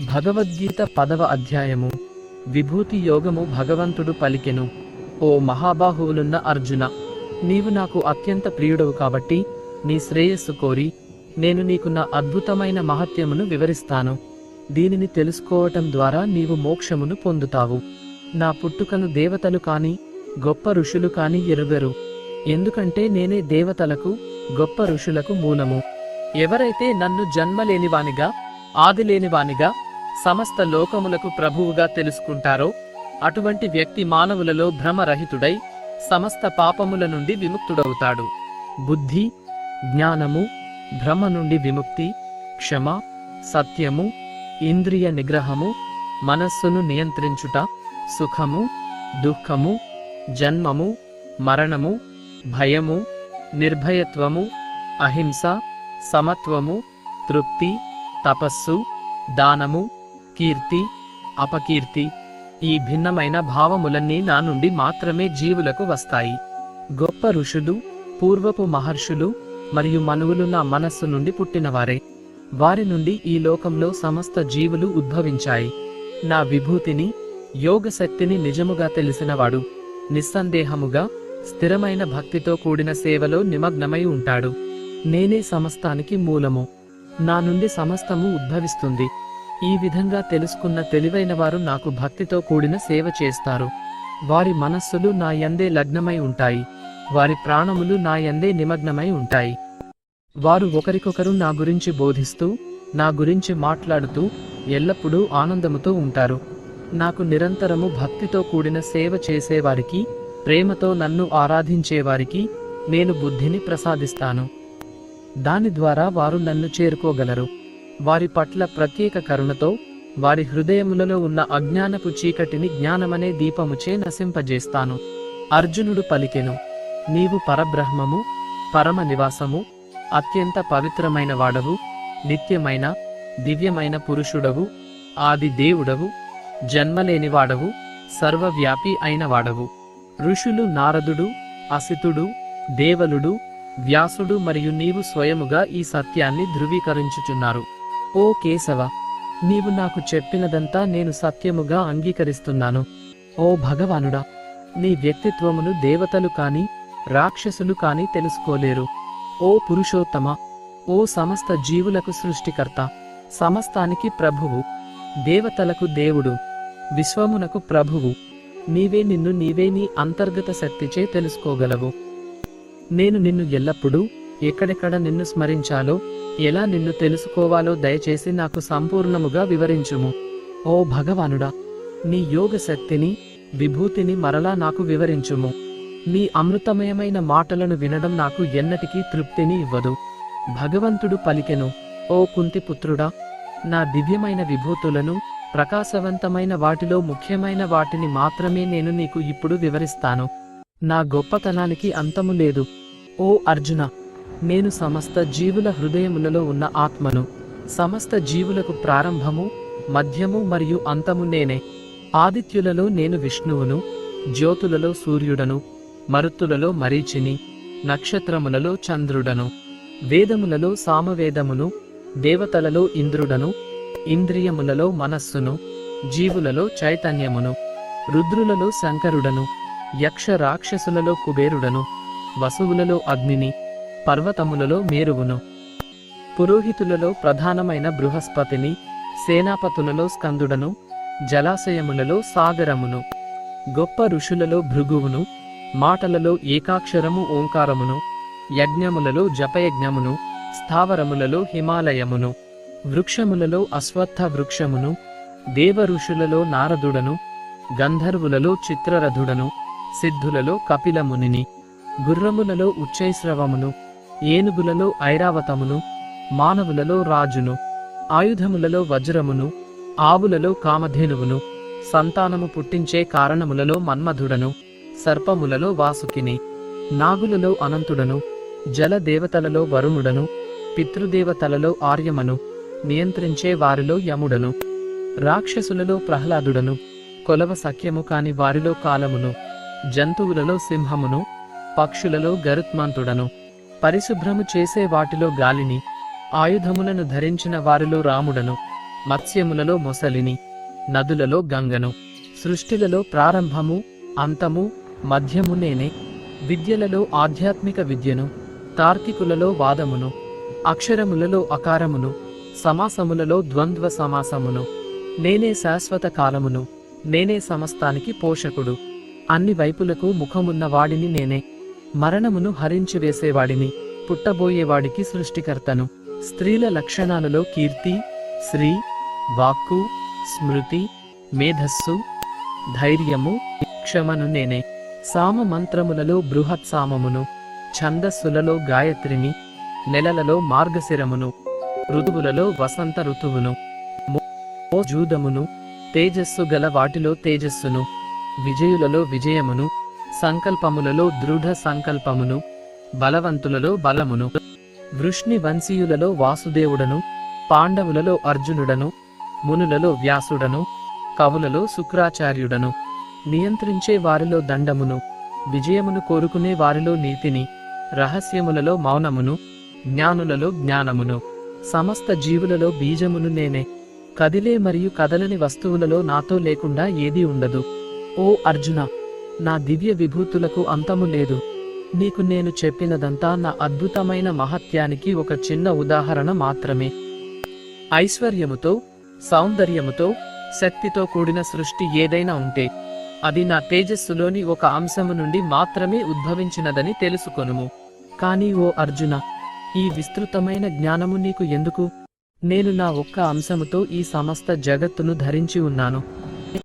భగవద్గీత పదవ అధ్యాయము. విభూతి యోగము భగవంతుడు పలికెను. ఓ మహాబాహువులున్న అర్జున నీవు నాకు అత్యంత ప్రియుడవు కాబట్టి నీ శ్రేయస్సు కోరి నేను నీకు నా అద్భుతమైన మహత్యమును వివరిస్తాను. దీనిని తెలుసుకోవటం ద్వారా నీవు మోక్షమును పొందుతావు. నా పుట్టుకను దేవతలు కాని గొప్ప ఋషులు కాని ఎరుగరు. ఎందుకంటే నేనే దేవతలకు గొప్ప ఋషులకు మూలము. ఎవరైతే నన్ను జన్మలేనివానిగా ఆదిలేనివానిగా సమస్త లోకములకు ప్రభువుగా తెలుసుకుంటారో? అటువంటి వ్యక్తి మానవులలో భ్రమరహితుడై సమస్త పాపముల నుండి విముక్తుడవుతాడు. బుద్ధి జ్ఞానము భ్రమ నుండి విముక్తి క్షమ సత్యము ఇంద్రియ నిగ్రహము మనస్సును నియంత్రించుట సుఖము దుఃఖము జన్మము మరణము భయము నిర్భయత్వము అహింస సమత్వము తృప్తి తపస్సు దానము కీర్తి అపకీర్తి ఈ భిన్నమైన భావములన్నీ నా నుండి మాత్రమే జీవులకు వస్తాయి. గొప్ప ఋషులు పూర్వపు మహర్షులు మరియు మనువులు నా మనస్సు నుండి పుట్టినవారే. వారి నుండి ఈ లోకంలో సమస్త జీవులు ఉద్భవించాయి. నా విభూతిని యోగ శక్తిని నిజముగా తెలిసినవాడు నిస్సందేహముగా స్థిరమైన భక్తితో కూడిన సేవలో నిమగ్నమై ఉంటాడు. నేనే సమస్తానికి మూలము. నా నుండి సమస్తము ఉద్భవిస్తుంది. ఈ విధంగా తెలుసుకున్న తెలివైన వారు నాకు భక్తితో కూడిన సేవ చేస్తారు. వారి మనస్సులు నా యందే లగ్నమై ఉంటాయి. వారి ప్రాణములు నా యందే నిమగ్నమై ఉంటాయి. వారు ఒకరికొకరు నా గురించి బోధిస్తూ నా గురించి మాట్లాడుతూ ఎల్లప్పుడూ ఆనందముతో ఉంటారు. నాకు నిరంతరము భక్తితో కూడిన సేవ చేసేవారికి ప్రేమతో నన్ను ఆరాధించేవారికి నేను బుద్ధిని ప్రసాదిస్తాను. దాని ద్వారా వారు నన్ను చేరుకోగలరు. వారి పట్ల ప్రత్యేక కరుణతో వారి హృదయములలో ఉన్న అజ్ఞానపు చీకటిని జ్ఞానమనే దీపముచే నశింపజేస్తాను. అర్జునుడు పలికెను నీవు పరబ్రహ్మము పరమ నివాసము అత్యంత పవిత్రమైన వాడవు నిత్యమైన దివ్యమైన పురుషుడవు ఆది దేవుడవు జన్మలేనివాడవు సర్వవ్యాపి అయిన వాడవు. ఋషులు నారదుడు అసితుడు దేవలుడు వ్యాసుడు మరియు నీవు స్వయముగా ఈ సత్యాన్ని ధృవీకరించుచున్నారు. ఓ కేశవ నీవు నాకు చెప్పినదంతా నేను సత్యముగా అంగీకరిస్తున్నాను. ఓ భగవానుడా నీ వ్యక్తిత్వమును దేవతలు కాని రాక్షసులు కాని తెలుసుకోలేరు. ఓ పురుషోత్తమ ఓ సమస్త జీవులకు సృష్టికర్త సమస్తానికి ప్రభువు దేవతలకు దేవుడు విశ్వమునకు ప్రభువు. నీవే నిన్ను నీవే నీ అంతర్గత శక్తిచే తెలుసుకోగలవు. నేను నిన్ను ఎల్లప్పుడూ ఎక్కడెక్కడ నిన్ను స్మరించాలో ఎలా నిన్ను తెలుసుకోవాలో దయచేసి నాకు సంపూర్ణముగా వివరించుము. ఓ భగవానుడా నీ యోగ శక్తిని విభూతిని మరలా నాకు వివరించుము. నీ అమృతమయమైన మాటలను వినడం నాకు ఎన్నటికీ తృప్తిని ఇవ్వదు. భగవంతుడు పలికెను ఓ కుంతిపుత్రుడా నా దివ్యమైన విభూతులను ప్రకాశవంతమైన వాటిలో ముఖ్యమైన వాటిని మాత్రమే నేను నీకు ఇప్పుడు వివరిస్తాను. నా గొప్పతనానికి అంతము లేదు. ఓ అర్జున నేను సమస్త జీవుల హృదయములలో ఉన్న ఆత్మను. సమస్త జీవులకు ప్రారంభము మధ్యము మరియు అంతము నేనే. ఆదిత్యులలో నేను విష్ణువును జ్యోతులలో సూర్యుడను మరుత్తులలో మరీచిని నక్షత్రములలో చంద్రుడను. వేదములలో సామవేదమును దేవతలలో ఇంద్రుడను ఇంద్రియములలో మనస్సును జీవులలో చైతన్యమును. రుద్రులలో శంకరుడను యక్ష రాక్షసులలో కుబేరుడను వసువులలో అగ్నిని పర్వతములలో మేరువును. పురోహితులలో ప్రధానమైన బృహస్పతిని సేనాపతులలో స్కందుడను జలాశయములలో సాగరమును. గొప్ప ఋషులలో భృగువును మాటలలో ఏకాక్షరము ఓంకారమును యజ్ఞములలో జపయజ్ఞమును స్థావరములలో హిమాలయమును. వృక్షములలో అశ్వత్థ వృక్షమును దేవ ఋషులలో నారదుడను గంధర్వులలో చిత్రరథుడను సిద్ధులలో కపిలమునిని గుర్రములలో ఉచ్చైశ్రవమును. ఏనుగులలో ఐరావతమును మానవులలో రాజును ఆయుధములలో వజ్రమును ఆవులలో కామధేనువును సంతానము పుట్టించే కారణములలో మన్మధుడను సర్పములలో వాసుకిని నాగులలో అనంతుడను జలదేవతలలో వరుణుడను పితృదేవతలలో ఆర్యమను నియంత్రించే వారిలో యముడను రాక్షసులలో ప్రహ్లాదుడను కొలవ సఖ్యము కాని వారిలో కాలమును జంతువులలో సింహమును పక్షులలో గరుత్మంతుడను పరిశుభ్రము చేసే వాటిలో గాలిని ఆయుధములను ధరించిన వారిలో రాముడను మత్స్యములలో మొసలిని నదులలో గంగను సృష్టిలలో ప్రారంభము అంతము మధ్యము నేనే విద్యలలో ఆధ్యాత్మిక విద్యను తార్కికులలో వాదమును అక్షరములలో అకారమును సమాసములలో ద్వంద్వ సమాసమును నేనే శాశ్వత కాలమును నేనే సమస్తానికి పోషకుడు అన్ని వైపులకు ముఖమున్న వాడిని నేనే. మరణమును హరించి వేసేవాడిని పుట్టబోయేవాడికి సృష్టికర్తను. స్త్రీల లక్షణాలలో కీర్తి శ్రీ వాక్కు స్మృతి మేధస్సు ధైర్యము క్షమను నేనే. సామ మంత్రములలో బృహత్ సామమును ఛందస్సులలో గాయత్రిని నెలలలో మార్గశిరమును ఋతువులలో వసంత ఋతువును జూదమును తేజస్సు గల వాటిలో తేజస్సును విజయులలో విజయమును సంకల్పములలో దృఢ సంకల్పమును బలవంతులలో బలమును వృష్ణి వంశీయులలో వాసుదేవుడను పాండవులలో అర్జునుడను మునులలో వ్యాసుడను కవులలో శుక్రాచార్యుడను నియంత్రించే వారిలో దండమును విజయమును కోరుకునే వారిలో నీతిని రహస్యములలో మౌనమును జ్ఞానులలో జ్ఞానమును సమస్త జీవులలో బీజమును నేనే. కదిలే మరియు కదలని వస్తువులలో నాతో లేకుండా ఏదీ ఉండదు. ఓ అర్జున! నా దివ్య విభూతులకు అంతము లేదు. నీకు నేను చెప్పినదంతా నా అద్భుతమైన మహత్యానికి ఒక చిన్న ఉదాహరణ మాత్రమే. ఐశ్వర్యముతో సౌందర్యముతో శక్తితో కూడిన సృష్టి ఏదైనా ఉంటే అది నా తేజస్సులోని ఒక అంశము నుండి మాత్రమే ఉద్భవించినదని తెలుసుకొనుము. కానీ ఓ అర్జున ఈ విస్తృతమైన జ్ఞానము నీకు ఎందుకు? నేను నా ఒక్క అంశముతో ఈ సమస్త జగత్తును ధరించి ఉన్నాను.